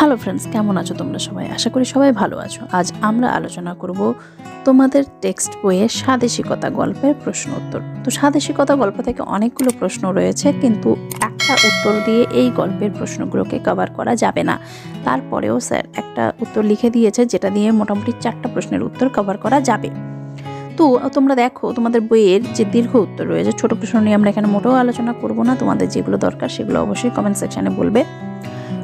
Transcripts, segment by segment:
Hello friends কেমন আছো তোমরা সবাই? আশা করি সবাই ভালো আছো। আজ আমরা আলোচনা করব তোমাদের টেক্সট বইয়ের স্বাদেশিকতা গল্পের প্রশ্ন উত্তর। তো স্বাদেশিকতা গল্প থেকে অনেকগুলো প্রশ্ন রয়েছে, কিন্তু একটা উত্তর দিয়ে এই গল্পের প্রশ্নগুলোকে কভার করা যাবে না। তারপরেও স্যার একটা উত্তর লিখে দিয়েছে, যেটা দিয়ে মোটামুটি চারটা প্রশ্নের উত্তর কভার করা যাবে। তো তোমরা দেখো, তোমাদের বইয়ের যে দীর্ঘ উত্তর রয়েছে, ছোট প্রশ্ন নিয়ে আমরা এখানে মোটেও আলোচনা করব না। তোমাদের যেগুলো দরকার সেগুলো অবশ্যই কমেন্ট সেকশনে বলবে।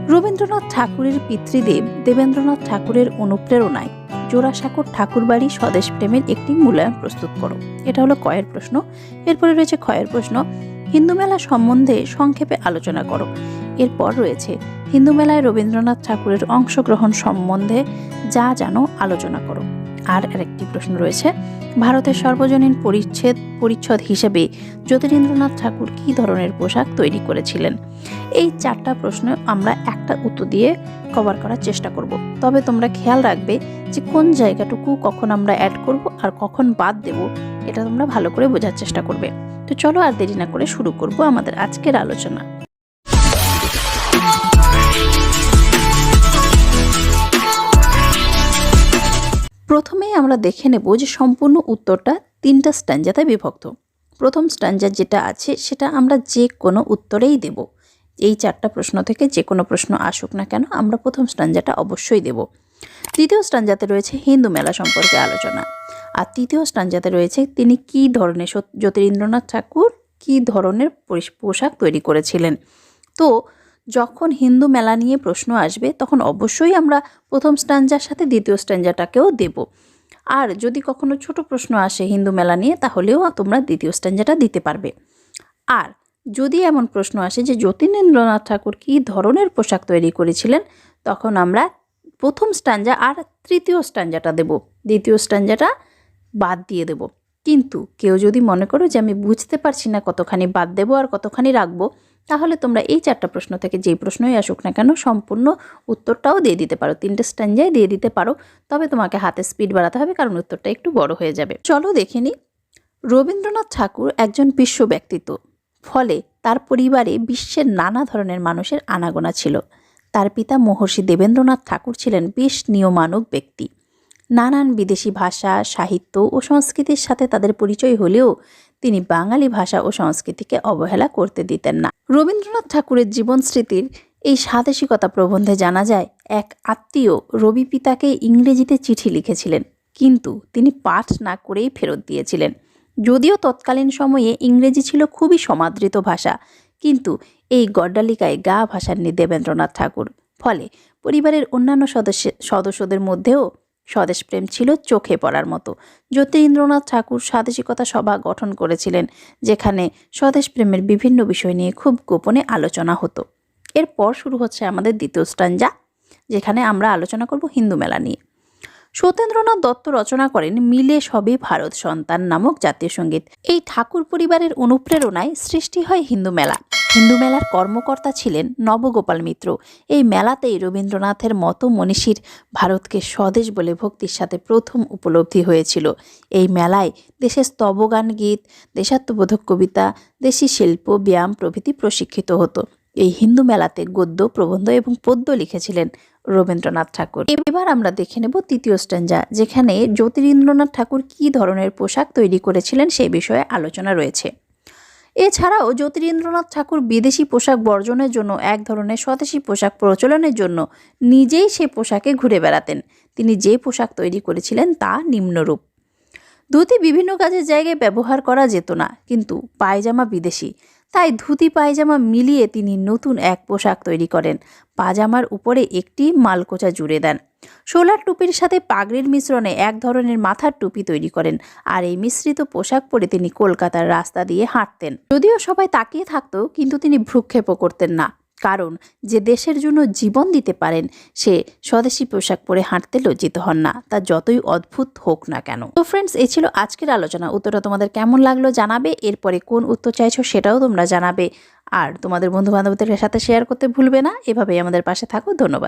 রবীন্দ্রনাথ ঠাকুরের পিতৃদেব দেবেন্দ্রনাথ ঠাকুরের অনুপ্রেরণায় জোড়াসাঁকোর ঠাকুরবাড়ি স্বদেশ প্রেমের একটি মূল্যায়ন প্রস্তুত করো। এটা হলো কয়ের প্রশ্ন। এরপরে রয়েছে ক্ষয়ের প্রশ্ন। হিন্দু মেলা সম্বন্ধে সংক্ষেপে আলোচনা করো। এরপর রয়েছে, হিন্দু মেলায় রবীন্দ্রনাথ ঠাকুরের অংশগ্রহণ সম্বন্ধে যা জানো আলোচনা করো। আর আরেকটি প্রশ্ন রয়েছে, ভারতের সর্বজনীন পরিচ্ছেদ, পরিচ্ছদ হিসেবে জ্যোতিরেন্দ্রনাথ ঠাকুর কী ধরনের পোশাক তৈরি করেছিলেন? এই চারটা প্রশ্ন আমরা একটা উত্তর দিয়ে কভার করার চেষ্টা করব। তবে তোমরা খেয়াল রাখবে যে কোন জায়গাটুকু কখন আমরা অ্যাড করব আর কখন বাদ দেব, এটা তোমরা ভালো করে বোঝার চেষ্টা করবে। তো চলো আর দেরি না করে শুরু করব আমাদের আজকের আলোচনা। প্রথমেই আমরা দেখে নেব যে সম্পূর্ণ উত্তরটা তিনটা স্ট্যান্ডাতে বিভক্ত। প্রথম স্ট্যান্ডার যেটা আছে, সেটা আমরা যে কোনো উত্তরেই দেব। এই চারটা প্রশ্ন থেকে যে কোনো প্রশ্ন আসুক না কেন, আমরা প্রথম স্ট্যান্ডাটা অবশ্যই দেব। দ্বিতীয় স্ট্যান্ডাতে রয়েছে হিন্দু মেলা সম্পর্কে আলোচনা। আর তৃতীয় স্ট্যান্ডাতে রয়েছে তিনি কী ধরনের জ্যোতিরিন্দ্রনাথ ঠাকুর কী ধরনের পোশাক তৈরি করেছিলেন। তো যখন হিন্দু মেলা নিয়ে প্রশ্ন আসবে, তখন অবশ্যই আমরা প্রথম স্ট্যান্ডার সাথে দ্বিতীয় স্ট্যান্ডাটাকেও দেব। আর যদি কখনো ছোট প্রশ্ন আসে হিন্দু মেলা নিয়ে, তাহলেও তোমরা দ্বিতীয় স্ট্যান্ডাটা দিতে পারবে। আর যদি এমন প্রশ্ন আসে যে জ্যোতিরেন্দ্রনাথ ঠাকুর কী ধরনের পোশাক তৈরি করেছিলেন? তখন আমরা প্রথম স্ট্যান্ডা আর তৃতীয় স্ট্যান্ডাটা দেব। দ্বিতীয় স্ট্যান্ডাটা বাদ দিয়ে দেব। কিন্তু কেউ যদি মনে করো যে, আমি বুঝতে পারছি না কতখানি বাদ দেবো আর কতখানি রাখব তাহলে তোমরা এই চারটা প্রশ্ন থেকে যেই প্রশ্নই আসুক না কেন, সম্পূর্ণ উত্তরটাও দিয়ে দিতে পারো। তিনটে স্ট্যান্ডায় দিয়ে দিতে পারো। তবে তোমাকে হাতে স্পিড বাড়াতে হবে কারণ উত্তরটা একটু বড় হয়ে যাবে। চলো দেখে নিই। রবীন্দ্রনাথ ঠাকুর একজন বিশ্ব ব্যক্তিত্ব। ফলে তার পরিবারে বিশ্বের নানা ধরনের মানুষের আনাগোনা ছিল। তার পিতা মহর্ষি দেবেন্দ্রনাথ ঠাকুর ছিলেন বেশ নিয়মানুক ব্যক্তি। নানান বিদেশি ভাষা, সাহিত্য ও সংস্কৃতির সাথে তাদের পরিচয় হলেও তিনি বাঙালি ভাষা ও সংস্কৃতিকে অবহেলা করতে দিতেন না। রবীন্দ্রনাথ ঠাকুরের জীবন স্মৃতির এই স্বাদেশিকতা প্রবন্ধে জানা যায়, এক আত্মীয় রবি পিতাকে ইংরেজিতে চিঠি লিখেছিলেন, কিন্তু তিনি পাঠ না করেই ফেরত দিয়েছিলেন। যদিও তৎকালীন সময়ে ইংরেজি ছিল খুবই সমাদৃত ভাষা, কিন্তু এই গড্ডালিকায় গা ভাসাননি দেবেন্দ্রনাথ ঠাকুর। ফলে পরিবারের অন্যান্য সদস্য, সদস্যদের মধ্যেও স্বদেশপ্রেম ছিল চোখে পড়ার মতো। জ্যোতিরিন্দ্রনাথ ঠাকুর স্বাদেশিকতা সভা গঠন করেছিলেন, যেখানে স্বদেশপ্রেমের বিভিন্ন বিষয় নিয়ে খুব গোপনে আলোচনা হতো। এরপর শুরু হচ্ছে আমাদের দ্বিতীয় স্টাঞ্জা যেখানে আমরা আলোচনা করব হিন্দু মেলা নিয়ে। সত্যেন্দ্রনাথ দত্ত রচনা করেন মিলে সবে ভারত সন্তান নামক জাতীয় সংগীত। এই ঠাকুর পরিবারের অনুপ্রেরণায় সৃষ্টি হয় হিন্দু মেলা। হিন্দু মেলার কর্মকর্তা ছিলেন নবগোপাল মিত্র। এই মেলাতেই রবীন্দ্রনাথের মতো মনীষীর ভারতকে স্বদেশ বলে ভক্তির সাথে প্রথম উপলব্ধি হয়েছিল। এই মেলায় দেশের স্তবগান গীত, দেশাত্মবোধক কবিতা, দেশি শিল্প, ব্যায়াম প্রভৃতি প্রশিক্ষিত হতো। এই হিন্দু মেলাতে গদ্য, প্রবন্ধ এবং পদ্য লিখেছিলেন রবীন্দ্রনাথ ঠাকুর। এবার আমরা দেখে নেব তৃতীয় স্ট্যান্ডা, যেখানে জ্যোতিরিন্দ্রনাথ ঠাকুর কী ধরনের পোশাক তৈরি করেছিলেন সেই বিষয়ে আলোচনা রয়েছে। এছাড়াও জ্যোতিরিন্দ্রনাথ ঠাকুর বিদেশি পোশাক বর্জনের জন্য এক ধরনের স্বদেশি পোশাক প্রচলনের জন্য নিজেই সে পোশাকে ঘুরে বেড়াতেন। তিনি যে পোশাক তৈরি করেছিলেন তা নিম্নরূপ। ধুতি বিভিন্ন কাজের জায়গায় ব্যবহার করা যেত না, কিন্তু পায়জামা বিদেশি। তাই ধুতি পায়জামা মিলিয়ে তিনি নতুন এক পোশাক তৈরি করেন। পাজামার উপরে একটি মালকোচা জুড়ে দেন। সোলার টুপির সাথে পাগড়ির মিশ্রণে এক ধরনের মাথার টুপি তৈরি করেন আর এই মিশ্রিত পোশাক পরে তিনি কলকাতার রাস্তা দিয়ে হাঁটতেন। যদিও সবাই তাকিয়ে থাকতো, কিন্তু তিনি ভ্রুক্ষেপও করতেন না। কারণ, যে দেশের জন্য জীবন দিতে পারেন, সে স্বদেশি পোশাক পরে হাঁটতে লজ্জিত হন না, তা যতই অদ্ভুত হোক না কেন। তো ফ্রেন্ডস এ ছিল আজকের আলোচনা। উত্তরটা তোমাদের কেমন লাগল জানাবে, এরপরে কোন উত্তর চাইছো সেটাও তোমরা জানাবে। আর তোমাদের বন্ধু বান্ধবদের সাথে শেয়ার করতে ভুলবে না। এভাবেই আমাদের পাশে থাকো। ধন্যবাদ।